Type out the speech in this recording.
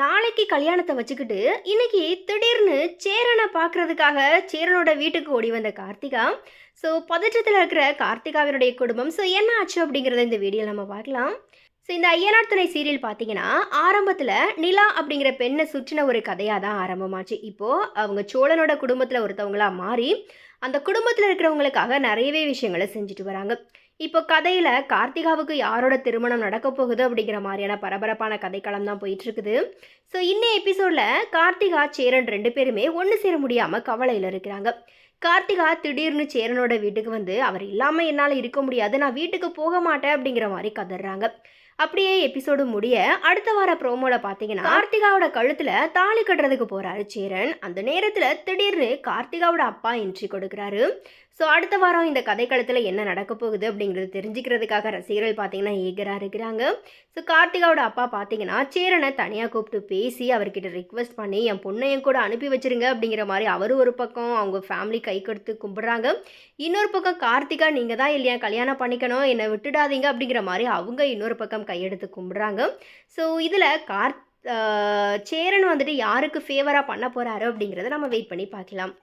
நாளைக்கு கல்யாணத்தை வச்சுக்கிட்டு இன்னைக்கு திடீர்னு சேரனை பார்க்கறதுக்காக சேரனோட வீட்டுக்கு ஓடி வந்த கார்த்திகா. ஸோ பதற்றத்தில் இருக்கிற கார்த்திகாவினுடைய குடும்பம். ஸோ என்ன ஆச்சு அப்படிங்கிறத இந்த வீடியோவில் நம்ம பார்க்கலாம். ஸோ இந்த ஐயனார் துணை சீரியல் பார்த்தீங்கன்னா ஆரம்பத்தில் நிலா அப்படிங்கிற பெண்ணை சுற்றின ஒரு கதையாக தான் ஆரம்பமாச்சு. இப்போது அவங்க சோழனோட குடும்பத்தில் ஒருத்தவங்களாக மாறி அந்த குடும்பத்தில் இருக்கிறவங்களுக்காக நிறையவே விஷயங்களை செஞ்சுட்டு வராங்க. இப்போ கதையில் கார்த்திகாவுக்கு யாரோட திருமணம் நடக்க போகுது அப்படிங்கிற மாதிரியான பரபரப்பான கதைக்களம் தான் போயிட்டுருக்குது ஸோ இன்னும் எபிசோடில் கார்த்திகா சேரன் ரெண்டு பேருமே ஒன்று சேர முடியாமல் கவலையில் இருக்கிறாங்க. கார்த்திகா திடீர்னு சேரனோட வீட்டுக்கு வந்து அவர் இல்லாமல் என்னால் இருக்க முடியாது நான் வீட்டுக்கு போக மாட்டேன் அப்படிங்கிற மாதிரி கதறாங்க. அப்படியே எபிசோடு முடிய அடுத்த வார ப்ரோமோல பார்த்தீங்கன்னா கார்த்திகாவோட கழுத்தில் தாலி கட்டுறதுக்கு போகிறாரு சேரன். அந்த நேரத்தில் திடீர்னு கார்த்திகாவோட அப்பா என்ட்ரி கொடுக்குறாரு. ஸோ அடுத்த வாரம் இந்த கதைக்களத்தில் என்ன நடக்க போகுது அப்படிங்கிறது தெரிஞ்சுக்கிறதுக்காக ரசிகர்கள் பார்த்தீங்கன்னா ஏகராக இருக்கிறாங்க. ஸோ கார்த்திகாவோட அப்பா பார்த்தீங்கன்னா சேரனை தனியாக கூப்பிட்டு பேசி அவர்கிட்ட ரிக்வெஸ்ட் பண்ணி என் பொண்ணை என் கூட அனுப்பி வச்சிருங்க அப்படிங்கிற மாதிரி அவர் ஒரு பக்கம் அவங்க ஃபேமிலி கை கொடுத்து கும்பிட்றாங்க. இன்னொரு பக்கம் கார்த்திகா நீங்கள் தான் இல்லையா? கல்யாணம் பண்ணிக்கணும். என்னை விட்டுடாதீங்க அப்படிங்கிற மாதிரி அவங்க இன்னொரு பக்கம் கையெடுத்து கும்பிட்றாங்க. ஸோ இதில் கார்த் சேரன் வந்துட்டு யாருக்கு ஃபேவராக பண்ண போகிறாரு அப்படிங்கிறத நம்ம வெயிட் பண்ணி பார்க்கலாம்.